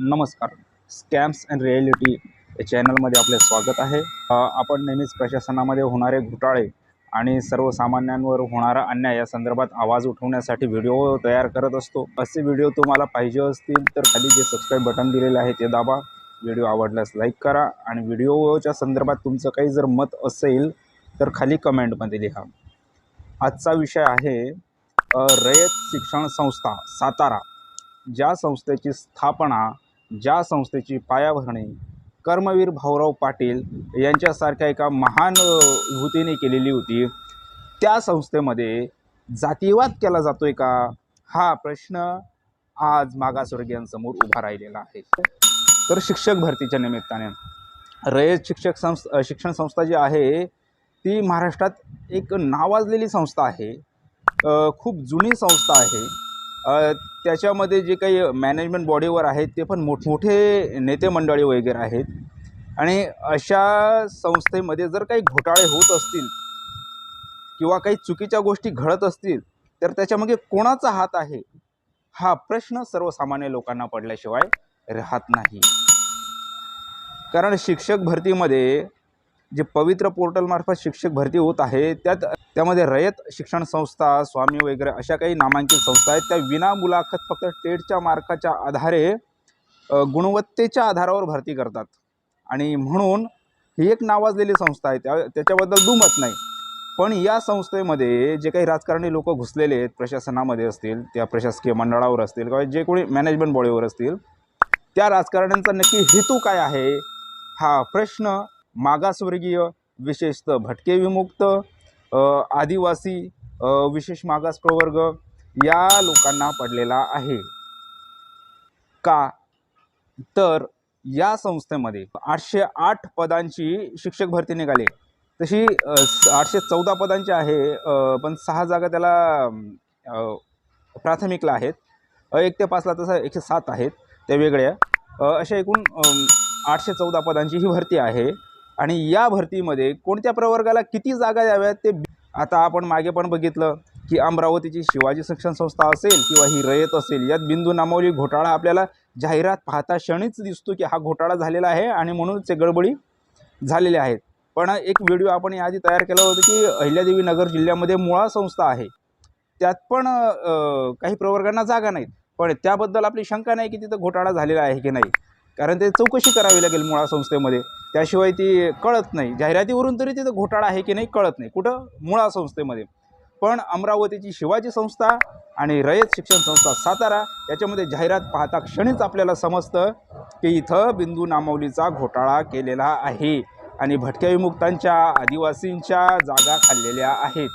नमस्कार. Scams and reality या चॅनलमध्ये आपले स्वागत आहे. आपण नेहमीच प्रशासनामध्ये होणारे घोटाळे आणि सर्वसामान्यांवर होणारा अन्याय या संदर्भात आवाज उठवण्यासाठी व्हिडिओ तयार करत असतो. असे व्हिडिओ तुम्हाला पाहिजे असतील तर खाली जे सबस्क्राईब बटन दिलेले आहे ते दाबा. व्हिडिओ आवडल्यास लाईक करा आणि व्हिडिओच्या संदर्भात तुमचं काही जर मत असेल तर खाली कमेंटमध्ये लिहा. आजचा विषय आहे रयत शिक्षण संस्था सातारा. ज्या संस्थेची स्थापना ज्या संस्थेची पायाभरणी कर्मवीर भाऊराव पाटील यांच्यासारख्या एका महान विभूतीने केलेली होती त्या संस्थेमध्ये जातीवाद केला जातोय का? हा प्रश्न आज मागासवर्गीयांसमोर उभा राहिलेला आहे. तर शिक्षक भरतीच्या निमित्ताने. रयत शिक्षक संस्था शिक्षण संस्था जी आहे ती महाराष्ट्रात एक नावाजलेली संस्था आहे. खूप जुनी संस्था आहे. त्याच्यामध्ये जे काही मॅनेजमेंट बॉडीवर आहेत ते पण मोठमोठे नेते मंडळी वगैरे आहेत. आणि अशा संस्थेमध्ये जर काही घोटाळे होत असतील किंवा काही चुकीच्या गोष्टी घडत असतील तर त्याच्यामध्ये कोणाचा हात आहे? हा प्रश्न सर्वसामान्य लोकांना पडल्याशिवाय राहत नाही. कारण शिक्षक भरतीमध्ये जे पवित्र पोर्टलमार्फत शिक्षक भरती होत आहे त्यात त्यामध्ये रयत शिक्षण संस्था स्वामी वगैरे अशा काही नामांकित संस्था आहेत. त्या विना मुलाखत फक्त टेटच्या मार्काच्या आधारे गुणवत्तेच्या आधारावर भरती करतात. आणि म्हणून ही एक नावाजलेली संस्था आहे. त्या त्याच्याबद्दल दुमत नाही. पण या संस्थेमध्ये जे काही राजकारणी लोक घुसलेले आहेत प्रशासनामध्ये असतील त्या प्रशासकीय मंडळावर असतील किंवा जे कोणी मॅनेजमेंट बॉडीवर असतील त्या राजकारण्यांचा नक्की हेतू काय आहे हा प्रश्न मागासवर्गीय विशेषतः भटके विमुक्त आदिवासी विशेष मागास प्रवर्ग या लोकांना पडलेला आहे. का? तर या संस्थेमध्ये आठशे आठ पदांची शिक्षक भरती निघाली. तशी आठशे चौदा पदांची आहे पण सहा जागा त्याला प्राथमिकला आहेत. एक ते पाचला तसं एकशे सात आहेत त्या वेगळ्या. अशा एकूण आठशे चौदा पदांची ही भरती आहे. आणि या भरतीमध्ये कोणत्या प्रवर्गाला किती जागा द्याव्यात ते आता आपण मागे पण बघितलं की अमरावतीची शिवाजी शिक्षण संस्था असेल किंवा ही रयत असेल यात बिंदू नामावली घोटाळा आपल्याला जाहिरात पाहता क्षणीच दिसतो की हा घोटाळा झालेला आहे आणि म्हणून ते गडबडी झालेल्या आहेत पण एक व्हिडिओ आपण याआधी तयार केला होता की अहिल्यादेवी नगर जिल्ह्यामध्ये मुळा संस्था आहे. त्यात पण काही प्रवर्गांना जागा नाहीत. पण त्याबद्दल आपली शंका नाही की तिथं घोटाळा झालेला आहे की नाही. कारण ते चौकशी करावी लागेल मुळा संस्थेमध्ये. त्याशिवाय ती कळत नाही. जाहिरातीवरून तरी तिथं घोटाळा आहे की नाही कळत नाही. कुठं? मुळा संस्थेमध्ये. पण अमरावतीची शिवाजी संस्था आणि रयत शिक्षण संस्था सातारा याच्यामध्ये जाहिरात पाहता क्षणीच आपल्याला समजतं की इथं बिंदू नामावलीचा घोटाळा केलेला आहे आणि भटक्या विमुक्तांच्या आदिवासींच्या जागा खाल्लेल्या आहेत.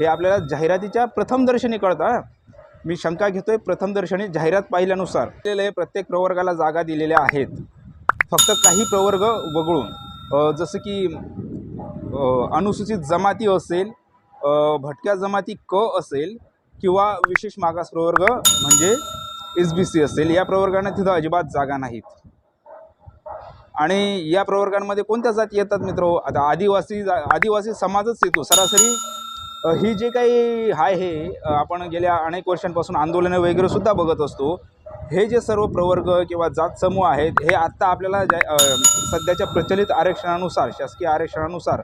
हे आपल्याला जाहिरातीच्या प्रथमदर्शनी कळतं मी शंका घेतोय प्रथमदर्शनी जाहिरात पाहिल्यानुसार. दिलेले प्रत्येक प्रवर्गाला जागा दिलेल्या आहेत. फक्त काही प्रवर्ग वगळून जसं की अनुसूचित जमाती असेल भटक्या जमाती क असेल किंवा विशेष मागास प्रवर्ग म्हणजे एस बी सी असेल या प्रवर्गांना तिथं अजिबात जागा नाहीत. आणि या प्रवर्गांमध्ये कोणत्या जाती येतात मित्र? आता आदिवासी जा- आदिवासी समाजच येतो. सरासरी ही जे काही आहे आपण गेल्या अनेक वर्षांपासून आंदोलनं वगैरे सुद्धा बघत असतो. हे जे सर्व प्रवर्ग किंवा जात समूह आहेत हे आत्ता आपल्याला ज्या सध्याच्या प्रचलित आरक्षणानुसार शासकीय आरक्षणानुसार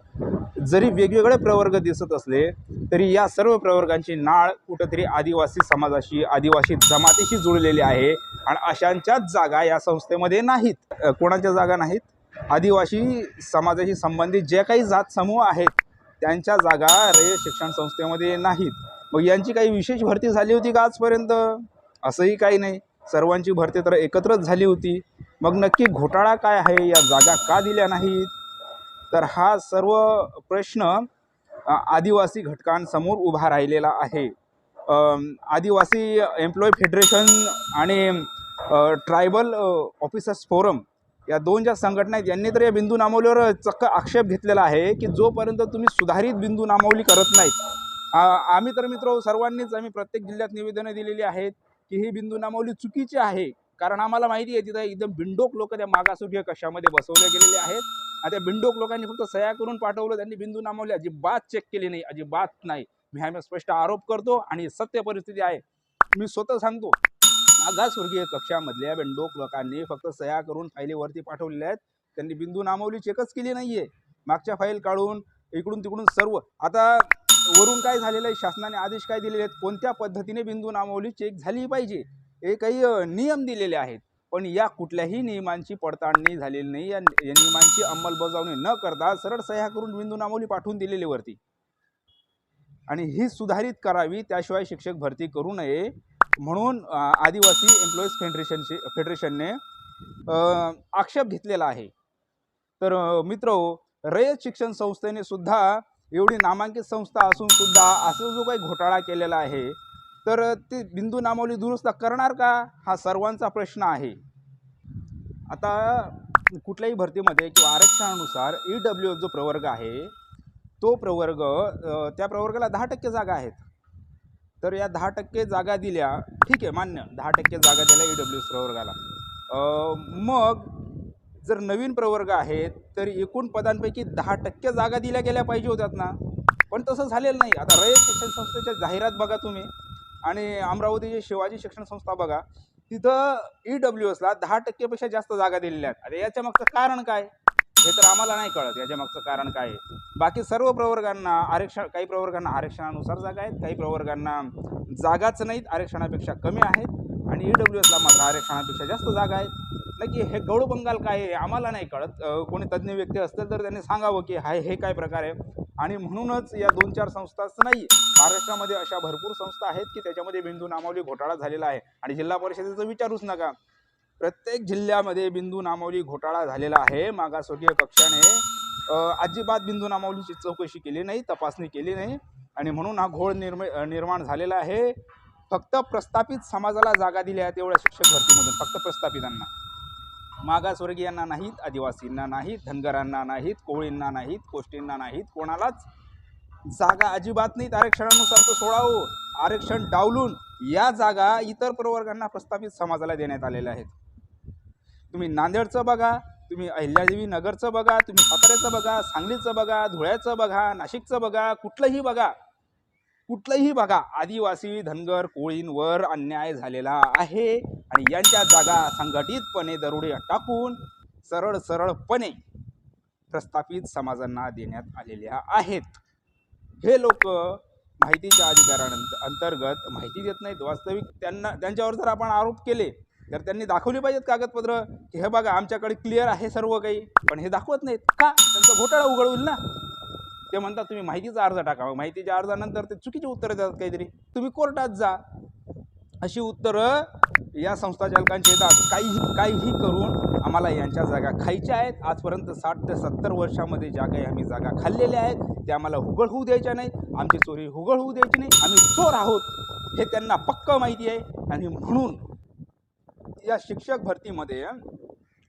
जरी वेगवेगळे प्रवर्ग दिसत असले तरी या सर्व प्रवर्गांची नाळ कुठंतरी आदिवासी समाजाशी आदिवासी जमातीशी जुळलेली आहे आणि अशांच्याच जागा या संस्थेमध्ये नाहीत. कोणाच्या जागा नाहीत? आदिवासी समाजाशी संबंधित जे काही जात समूह आहेत त्यांच्या जागा रे शिक्षण संस्थेमध्ये नाहीत. मग यांची काही विशेष भरती झाली होती का आजपर्यंत? असंही काही नाही. सर्वांची भरती तर एकत्रच झाली होती. मग नक्की घोटाळा काय आहे? या जागा का दिल्या नाहीत? तर हा सर्व प्रश्न आदिवासी घटकांसमोर उभा राहिलेला आहे. आदिवासी एम्प्लॉय फेडरेशन आणि ट्रायबल ऑफिसर्स फोरम या दोन ज्या संघटना आहेत यांनी तर या बिंदू नामावलीवर चक्क आक्षेप घेतलेला आहे की जोपर्यंत तुम्ही सुधारित बिंदू नामावली करत नाहीत. आम्ही तर मित्र सर्वांनीच आम्ही प्रत्येक जिल्ह्यात निवेदनं दिलेली आहेत. की ही बिंदू नामावली चुकीची आहे. कारण आम्हाला माहिती आहे तिथं एकदम बिंडोक लोक त्या मागासवर्गीय कशामध्ये बसवले गेलेले आहेत. आणि त्या बिंडोक लोकांनी फक्त सह्या करून पाठवलं त्यांनी बिंदू नामावली अजिबात चेक केली नाही अजिबात नाही. मी हा स्पष्ट आरोप करतो आणि सत्य परिस्थिती आहे. मी स्वतः सांगतो मागासवर्गीय कक्षामधल्या बिंडोक लोकांनी फक्त सह्या करून फाईलीवरती पाठवलेल्या आहेत. त्यांनी बिंदू नामावली चेकच केली नाहीये. मागच्या फाईल काढून इकडून तिकडून सर्व. आता वरून काय झालेलं आहे? शासनाने आदेश काय दिलेले आहेत? कोणत्या पद्धतीने बिंदू नामावली चेक झाली पाहिजे? हे काही नियम दिलेले आहेत. पण या कुठल्याही नियमांची पडताळणी झालेली नाही. या नियमांची अंमलबजावणी न करता सरळ सह्या करून बिंदू नामावली पाठवून दिलेली वरती. आणि ही सुधारित करावी त्याशिवाय शिक्षक भरती करू नये. म्हणून आदिवासी एम्प्लॉईज फेडरेशनशी फेडरेशनने आक्षेप घेतलेला आहे. तर मित्र हो, रयत शिक्षण संस्थेने सुद्धा एवढी नामांकित संस्था असून सुद्धा असं जो काही घोटाळा केलेला आहे तर ते बिंदू नामावली दुरुस्त करणार का? हा सर्वांचा प्रश्न आहे. आता कुठल्याही भरतीमध्ये किंवा आरक्षणानुसार ई डब्ल्यू जो प्रवर्ग आहे तो प्रवर्ग त्या प्रवर्गाला दहा टक्के जागा आहेत. तर या दहा टक्के जागा दिल्या ठीक आहे मान्य दहा टक्के जागा दिल्या ई डब्ल्यू एस प्रवर्गाला. मग जर नवीन प्रवर्ग आहेत तर एकूण पदांपैकी दहा टक्के जागा दिल्या गेल्या पाहिजे होत्यात ना. पण तसं झालेलं नाही. आता रयत शिक्षण संस्थेच्या जाहिरात बघा तुम्ही आणि अमरावतीची शिवाजी शिक्षण संस्था बघा तिथं ई डब्ल्यू एसला दहा टक्केपेक्षा जास्त जागा दिलेल्या आहेत. आता याच्या मागचं कारण काय? हे तर आम्हाला नाही कळत. याच्या मागचं कारण काय आहे? बाकी सर्व प्रवर्गांना आरक्षण काही प्रवर्गांना आरक्षणानुसार जागा आहेत काही प्रवर्गांना जागाच नाहीत आरक्षणापेक्षा कमी आहेत आणि ई डब्ल्यू एसला मात्र आरक्षणापेक्षा जास्त जागा आहेत. नक्की हे गौड बंगाल काय आहे आम्हाला नाही कळत. कोणी तज्ज्ञ व्यक्ती असतील तर त्यांनी सांगावं की हाय हे काय प्रकार आहे? आणि म्हणूनच या दोन चार संस्थाच नाही महाराष्ट्रामध्ये अशा भरपूर संस्था आहेत की त्याच्यामध्ये बिंदू नामावली घोटाळा झालेला आहे. आणि जिल्हा परिषदेचं विचारूच नका. प्रत्येक जिल्ह्यामध्ये बिंदू नामावली घोटाळा झालेला आहे. मागासवर्गीय कक्षाने अजिबात बिंदू नामावलीची चौकशी केली नाही तपासणी केली नाही. आणि म्हणून हा घोळ निर्म निर्माण झालेला आहे. फक्त प्रस्थापित समाजाला जागा दिल्या तेवढ्या शिक्षक भरतीमधून. फक्त प्रस्थापितांना. मागासवर्गीयांना नाहीत आदिवासींना नाहीत धनगरांना नाहीत कोळींना नाहीत कोष्टींना नाहीत कोणालाच जागा अजिबात नाहीत. आरक्षणानुसार तो सोडावं. आरक्षण डावलून या जागा इतर प्रवर्गांना प्रस्थापित समाजाला देण्यात आलेल्या आहेत. तुम्ही नांदेडचं बघा तुम्ही अहिल्यादेवी नगरचं बघा तुम्ही साताऱ्याचं बघा सांगलीचं बघा धुळ्याचं बघा नाशिकचं बघा कुठलंही बघा. कुठलंही बघा आदिवासी धनगर कोळींवर अन्याय झालेला आहे. आणि यांच्या जागा संघटितपणे दरोडे टाकून सरळ सरळपणे प्रस्थापित समाजांना देण्यात आलेल्या आहेत. हे लोक माहितीच्या अधिकारानंतर अंतर्गत माहिती देत नाहीत. वास्तविक त्यांना त्यांच्यावर जर आपण आरोप केले तर त्यांनी दाखवली पाहिजेत कागदपत्र की हे बघा आमच्याकडे क्लिअर आहे सर्व काही. पण हे दाखवत नाहीत. का? त्यांचा घोटाळा उघड होईल ना? ते म्हणतात तुम्ही माहितीचा अर्ज टाका. मग माहितीच्या अर्जानंतर ते चुकीचे उत्तरं देतात काहीतरी. तुम्ही कोर्टात जा. अशी उत्तरं या संस्थाचालकांचे येतात. काहीही काहीही करून आम्हाला यांच्या जागा खायच्या आहेत. आजपर्यंत साठ ते सत्तर वर्षामध्ये ज्या काही आम्ही जागा खाल्लेल्या आहेत त्या आम्हाला हुगळ होऊ द्यायच्या नाहीत. आमची चोरी हुगळ होऊ द्यायची नाही. आम्ही चोर आहोत. हे त्यांना पक्क माहिती आहे. आणि म्हणून या शिक्षक भरतीमध्ये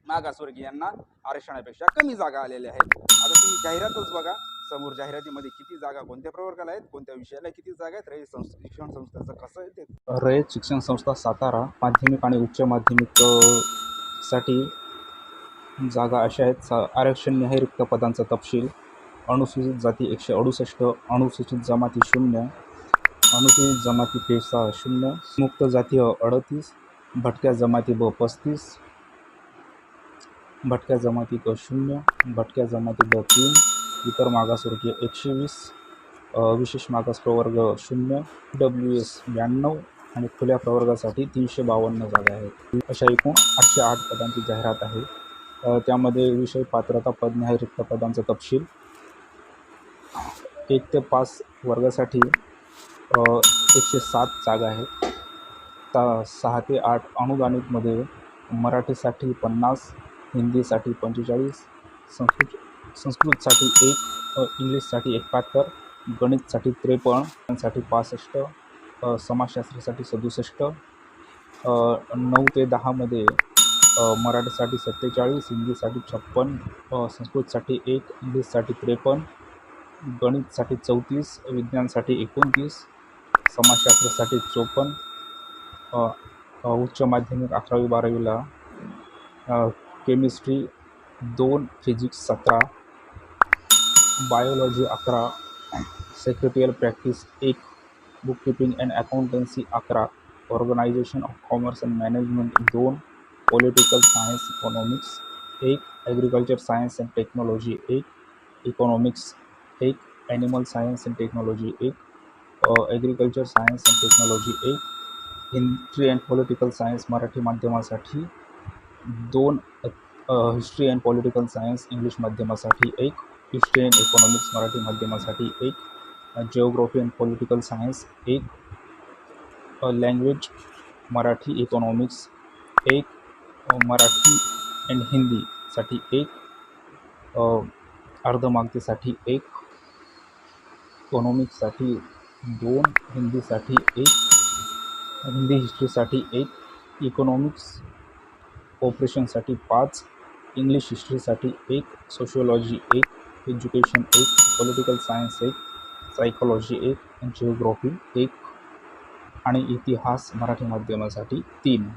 मागासवर्गीयांना आरक्षणापेक्षा कमी जागा आलेल्या आहेत. आता तुम्ही जाहिरातच बघा. समोर जाहिरातीमध्ये किती जागा कोणत्या प्रवर्गाला आहेत कोणत्या विषयाला किती जागा आहेत रयत संस्था शिक्षण संस्थेचं कसं आहे ते? रयत शिक्षण संस्था सातारा माध्यमिक आणि उच्च माध्यमिकसाठी जागा अशा आहेत. सा आरक्षण न्याय रिक्त पदांचा तपशील अनुसूचित जाती एकशे अडुसष्ट अनुसूचित जमाती शून्य अनुसूचित जमाती पेसा शून्य मुक्त जाती अडतीस भटक्या जमाती ब पस्तीस भटक्या जमाती क शून्य भटक्या जमाती ब तीन इतर मागासवर्गीय एकशे वीस विशेष मागास प्रवर्ग शून्य डब्ल्यू एस ब्याण्णव आणि खुल्या प्रवर्गासाठी तीनशे बावन्न जागा आहेत. अशा एकूण आठशे आठ पदांची जाहिरात आहे. त्यामध्ये विषय पात्रता पद न्याय रिक्त पदांचा तपशील एक ते पाच वर्गासाठी एकशे सात जागा आहेत. ता सहा ते आठ अनुदानितमध्ये मराठीसाठी पन्नास हिंदीसाठी पंचेचाळीस संस्कृत संस्कृतसाठी एक इंग्लिशसाठी एकाहत्तर गणितसाठी त्रेपन्नसाठी पासष्ट समाजशास्त्रासाठी सदुसष्ट नऊ ते दहामध्ये मराठीसाठी सत्तेचाळीस हिंदीसाठी छप्पन संस्कृतसाठी एक इंग्लिशसाठी त्रेपन्न गणितसाठी चौतीस विज्ञानसाठी एकोणतीस समाजशास्त्रासाठी चोपन्न उच्च माध्यमिक अकरावी बारावीला केमिस्ट्री दोन फिजिक्स सतरा बायोलॉजी अकरा सेक्रेटरियल प्रॅक्टिस एक बुककीपिंग अँड अकाउंटन्सी अकरा organisation of commerce and management दोन पॉलिटिकल सायन्स इकॉनॉमिक्स एक ॲग्रिकल्चर सायन्स अँड टेक्नॉलॉजी एक इकॉनॉमिक्स एक ॲनिमल सायन्स अँड टेक्नॉलॉजी एक ॲग्रिकल्चर सायन्स अँड टेक्नॉलॉजी एक history and political science Marathi माध्यमासाठी दोन history and political science English माध्यमासाठी एक history and economics Marathi माध्यमासाठी एक जिओग्राफी अँड पॉलिटिकल सायन्स एक लँग्वेज मराठी इकॉनॉमिक्स एक मराठी अँड हिंदीसाठी एक अर्धमागतीसाठी एक इकॉनॉमिक्ससाठी दोन हिंदीसाठी एक हिंदी हिस्ट्रीसाठी एक इकॉनॉमिक्स ऑपरेशनसाठी पाच इंग्लिश हिस्ट्रीसाठी एक सोशिओलॉजी एक एज्युकेशन एक पॉलिटिकल सायन्स एक सायकोलॉजी एक जिओग्राफी एक आणि इतिहास मराठी माध्यमासाठी तीन.